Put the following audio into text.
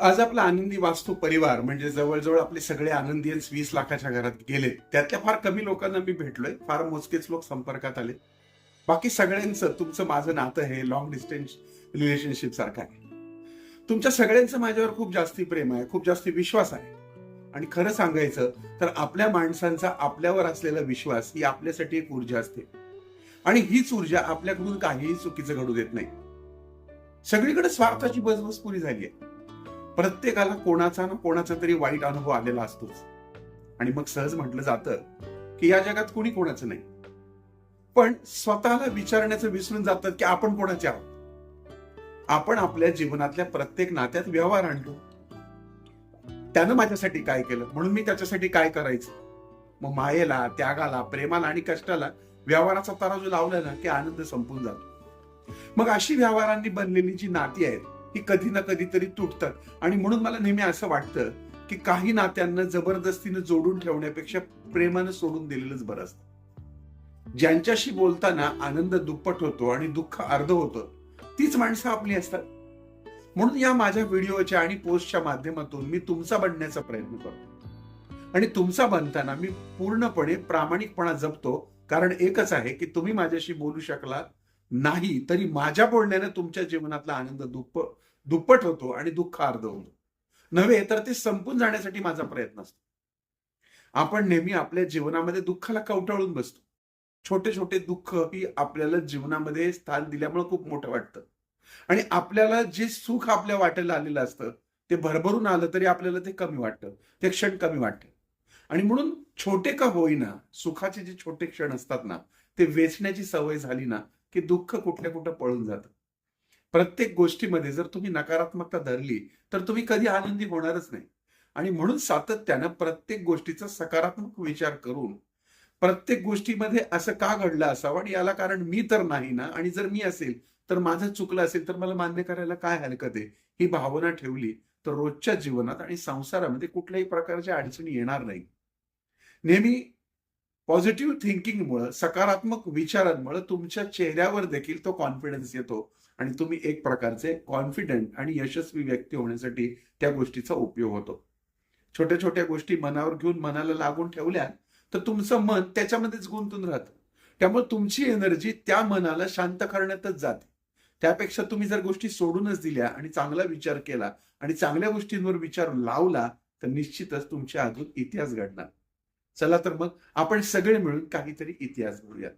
आज आपला आनंदी वास्तू परिवार म्हणजे जवळजवळ आपले सगळे आनंदीयन्स वीस लाखाच्या घरात गेले त्यातल्या फार कमी लोकांना मी भेटलोय फार मोजकेच लोक संपर्कात आले. बाकी सगळ्यांचं तुमचं माझं नातं हे लॉंग डिस्टन्स रिलेशनशिप सारखं आहे. तुमच्या सगळ्यांचं माझ्यावर खूप जास्ती प्रेम आहे खूप जास्ती विश्वास आहे. आणि खरं सांगायचं तर आपल्या माणसांचा आपल्यावर असलेला विश्वास ही आपल्यासाठी एक ऊर्जा असते. आणि हीच ऊर्जा आपल्याकडून काहीही चुकीचं घडू देत नाही. सगळीकडे स्वार्थाची बसबस पुरी झाली आहे. प्रत्येकाला कोणाचा ना कोणाचा तरी वाईट अनुभव आलेला असतोच. आणि मग सहज म्हटलं जातं की या जगात कोणी कोणाचं नाही. पण स्वतःला विचारण्याचं विसरून जातात की आपण कोणाचे आहोत? आपण आपल्या जीवनातल्या प्रत्येक नात्यात व्यवहार आणतो. त्यानं माझ्यासाठी काय केलं? म्हणून मी त्याच्यासाठी काय करायचं? मग मायेला त्यागाला प्रेमाला आणि कष्टाला व्यवहाराचा तराजू लावला ना की आनंद संपून जातो. मग अशी व्यवहारांनी बनलेली जी नाती आहेत ही कधी ना कधीतरी तुटतात. आणि म्हणून मला नेहमी असं वाटतं की काही नात्यांना जबरदस्तीनं जोडून ठेवण्यापेक्षा प्रेमानं सोडून दिलेलंच बरं असतं. ज्यांच्याशी बोलताना आनंद दुप्पट होतो आणि दुःख अर्ध होतं तीच माणसं आपली असतात. म्हणून या माझ्या व्हिडिओच्या आणि पोस्टच्या माध्यमातून मी तुमचा बनण्याचा प्रयत्न करतो. आणि तुमचा बनताना मी पूर्णपणे प्रामाणिकपणा जपतो कारण एकच आहे की तुम्ही माझ्याशी बोलू शकलात नाही तरी माझ्या बोलण्याने तुमच्या जीवनातला आनंद दुप्प दुप्पट होतो आणि दुःख अर्ध होतो. नव्हे तर ते संपून जाण्यासाठी माझा प्रयत्न असतो. आपण नेहमी आपल्या जीवनामध्ये दुःखाला कवटाळून बसतो. छोटे छोटे दुःख ही आपल्याला जीवनामध्ये स्थान दिल्यामुळे खूप मोठं वाटतं. आणि आपल्याला जे सुख आपल्या वाटेला आलेलं असतं ते भरभरून आलं तरी आपल्याला ते कमी वाटतं ते क्षण कमी वाटतं. आणि म्हणून छोटे का होईना सुखाचे जे छोटे क्षण असतात ना ते वेचण्याची सवय झाली ना की दुःख कुठल्या कुठं पळून जातं. प्रत्येक गोष्टीमध्ये जर तुम्ही नकारात्मकता धरली तर तुम्ही कधी आनंदी होणारच नाही. आणि म्हणून सातत्यानं प्रत्येक गोष्टीचा सकारात्मक विचार करून प्रत्येक गोष्टीमध्ये असं का घडलं असावं आणि याला कारण मी तर नाही ना आणि जर मी असेल तर माझं चुकलं असेल तर मला मान्य करायला काय हरकत आहे? ही भावना ठेवली तर रोजच्या जीवनात आणि संसारामध्ये कुठल्याही प्रकारच्या अडचणी येणार नाही. नेहमी पॉझिटिव्ह थिंकिंगमुळं सकारात्मक विचारांमुळे तुमच्या चेहऱ्यावर देखील तो कॉन्फिडन्स येतो. आणि तुम्ही एक प्रकारचे कॉन्फिडंट आणि यशस्वी व्यक्ती होण्यासाठी त्या गोष्टीचा उपयोग होतो. छोट्या छोट्या गोष्टी मनावर घेऊन मनाला लागून ठेवल्या तर तुमचं मन त्याच्यामध्येच गुंतून राहतं. त्यामुळे तुमची एनर्जी त्या मनाला शांत करण्यातच जाते. त्यापेक्षा तुम्ही जर गोष्टी सोडूनच दिल्या आणि चांगला विचार केला आणि चांगल्या गोष्टींवर विचार लावला तर निश्चितच तुमच्या अजून इतिहास घडणार. चला तर मग आपण सगळे मिळून काहीतरी इतिहास घडूया